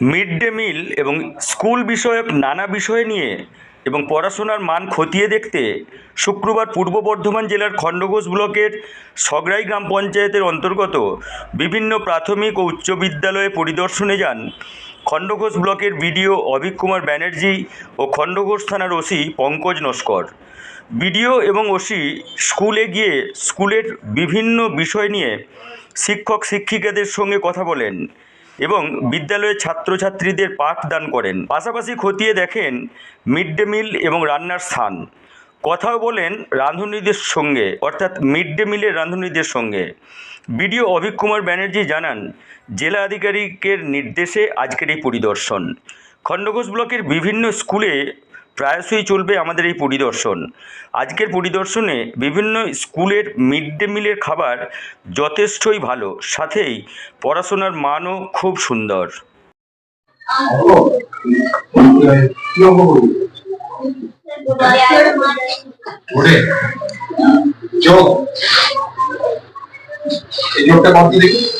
Mid day meal এবং school বিষয়ক নানা বিষয় নিয়ে এবং পড়াশোনার মান খতিয়ে দেখতে শুক্রবার পূর্ব বর্ধমান জেলার খণ্ডঘোষ ব্লকের সগড়াই গ্রাম পঞ্চায়েতের অন্তর্গত বিভিন্ন প্রাথমিক ও উচ্চ বিদ্যালয়ে পরিদর্শনে যান খণ্ডঘোষ ব্লকের বিডিও অভিক কুমার ব্যানার্জি ও খণ্ডঘোষ থানার ওসি পঙ্কজ নস্কর। বিডিও এবং ওসি স্কুলে গিয়ে স্কুলের বিভিন্ন বিষয় নিয়ে শিক্ষক শিক্ষিকাদের সঙ্গে কথা বলেন। এবং বিদ্যালয়ের ছাত্রছাত্রীদের পাঠদান করেন। পাশাপাশি খতিয়ে দেখেন মিড ডে মিল এবং রান্নার স্থান। কথাও বলেন রাঁধুনিদের সঙ্গে, অর্থাৎ মিড ডে মিলের রাঁধুনিদের সঙ্গে। বিডিও অভিক কুমার ব্যানার্জি জানান, জেলা আধিকারিকের নির্দেশে আজকের এই পরিদর্শন। খণ্ডঘোষ ব্লকের বিভিন্ন স্কুলে প্রায়শই চলবে আমাদের এই পরিদর্শন। আজকের পরিদর্শনে বিভিন্ন স্কুলের মিড ডে মিলের খাবার যথেষ্টই ভালো, সাথেই পড়াশোনার মানও খুব সুন্দর। দেখি।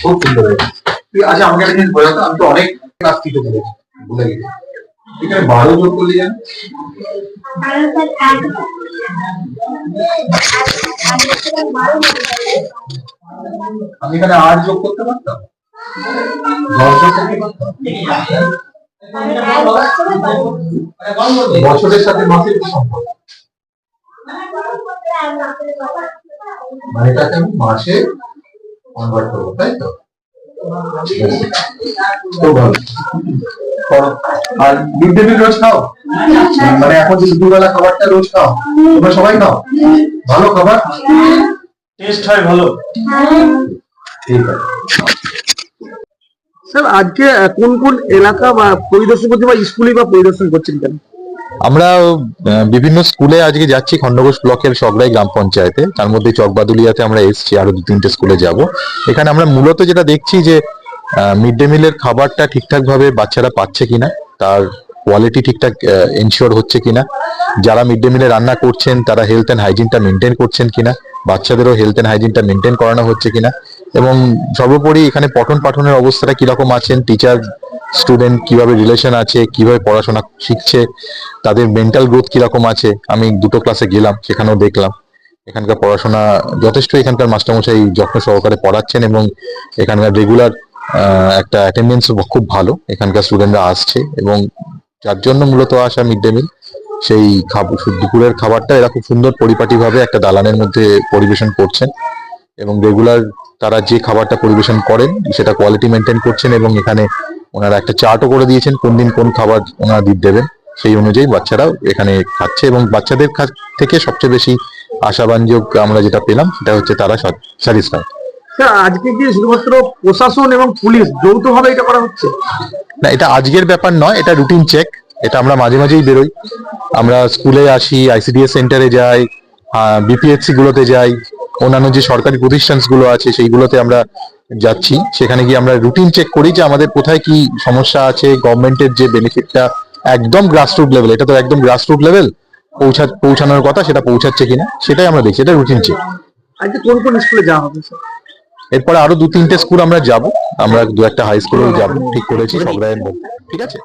খুব সুন্দর তুই আচ্ছা আমাকে একটা জিনিস বোঝাতো আমি তো অনেক ক্লাস শিখে ফেলেছি ভুলে গেছি। এখানে বারো যোগ করলি জানো? আমি এখানে আট যোগ করতে পারতাম? দশ যোগ করতে পারতাম? বছরের সাথে মাসের সম্পর্ক। মানে এটাকে আমি মাসে কনভার্ট করব তাই তো। আর মিড ডে মিল রোজ খাও? মানে এখন যে দুপুরবেলা খাবারটা রোজ খাও তোমরা সবাই খাও? ভালো খাবার? টেস্ট হয় ভালো। ঠিক আছে। স্যার আজকে আহ, কোন কোন এলাকা বা পরিদর্শন করছে বা স্কুলে বা পরিদর্শন করছেন কেন? আমরা বিভিন্ন স্কুলে আজকে যাচ্ছি, খণ্ডঘোষ ব্লকের সগড়াই গ্রাম পঞ্চায়েতে। তার মধ্যে চকবাদুলিয়াতে আমরা এসেছি, আরও দু তিনটে স্কুলে যাব। এখানে আমরা মূলত যেটা দেখছি যে মিড ডে মিলের খাবারটা ঠিকঠাক ভাবে বাচ্চারা পাচ্ছে কিনা, তার কোয়ালিটি ঠিকঠাক এনশিওর হচ্ছে কিনা। যারা মিড ডে মিলে রান্না করছেন, তারা হেলথ অ্যান্ড হাইজিনটা মেনটেন করছেন কিনা, বাচ্চাদেরও হেলথ অ্যান্ড হাইজিনটা মেনটেন করানো হচ্ছে কিনা। এবং সর্বোপরি এখানে পঠন পাঠনের অবস্থাটা কীরকম আছেন টিচার স্টুডেন্ট কীভাবে রিলেশন আছে, কীভাবে পড়াশোনা শিখছে, তাদের মেন্টাল গ্রোথ কীরকম আছে, আমি দুটো ক্লাসে গেলাম, সেখানেও দেখলাম। এখানকার পড়াশোনা যথেষ্ট, এখানকার মাস্টারমশাই যত্ন সহকারে পড়াচ্ছেন এবং এখানকার রেগুলার একটা অ্যাটেন্ডেন্স খুব ভালো, এখানকার স্টুডেন্টরা আসছে এবং যার জন্য মূলত আসা মিড ডে মিল সেই দুপুরের খাবারটা এরা খুব সুন্দর পরিপাটিভাবে একটা দালানের মধ্যে পরিবেশন করছেন এবং রেগুলার তারা যে খাবারটা পরিবেশন করেন সেটা কোয়ালিটি মেনটেন করছেন এবং এখানে ওনারা একটা চার্টও করে দিয়েছেন কোন দিন কোন খাবার ওনারা দিয়ে দেবেন। সেই অনুযায়ী বাচ্চারাও এখানে খাচ্ছে এবং বাচ্চাদের থেকে সবচেয়ে বেশি আশাবাঞ্জক আমরা যেটা পেলাম সেটা হচ্ছে তারা স্যাটিসফাই আজকে কি শুধুমাত্র প্রশাসন এবং পুলিশ যৌথভাবে এটা করা হচ্ছে? না এটা আজকের ব্যাপার নয় এটা রুটিন চেক এটা আমরা মাঝে মাঝেই বেরোই। আমরা স্কুলে আসি আইসিডিএস সেন্টারে যাই বিপিএসসি গুলোতে যাই অন্যান্য যে সরকারি প্রতিষ্ঠানগুলো আছে সেইগুলোতে আমরা যাচ্ছি। সেখানে গিয়ে আমরা রুটিন চেক করি যে আমাদের কোথায় কি সমস্যা আছে গভর্নমেন্টের যে বেনিফিটটা একদম গ্রাসরুট লেভেল এটা তো একদম গ্রাসরুট লেভেল পৌঁছা পৌঁছানোর কথা সেটা পৌঁছাচ্ছে কিনা সেটাই আমরা দেখছি এটা রুটিন চেক আজকে কোন কোন স্কুলে যাওয়া হবে এরপরে আরও দু তিনটে স্কুল আমরা যাব আমরা দু একটা হাই স্কুলেও যাব ঠিক করেছি সবাই ঠিক আছে?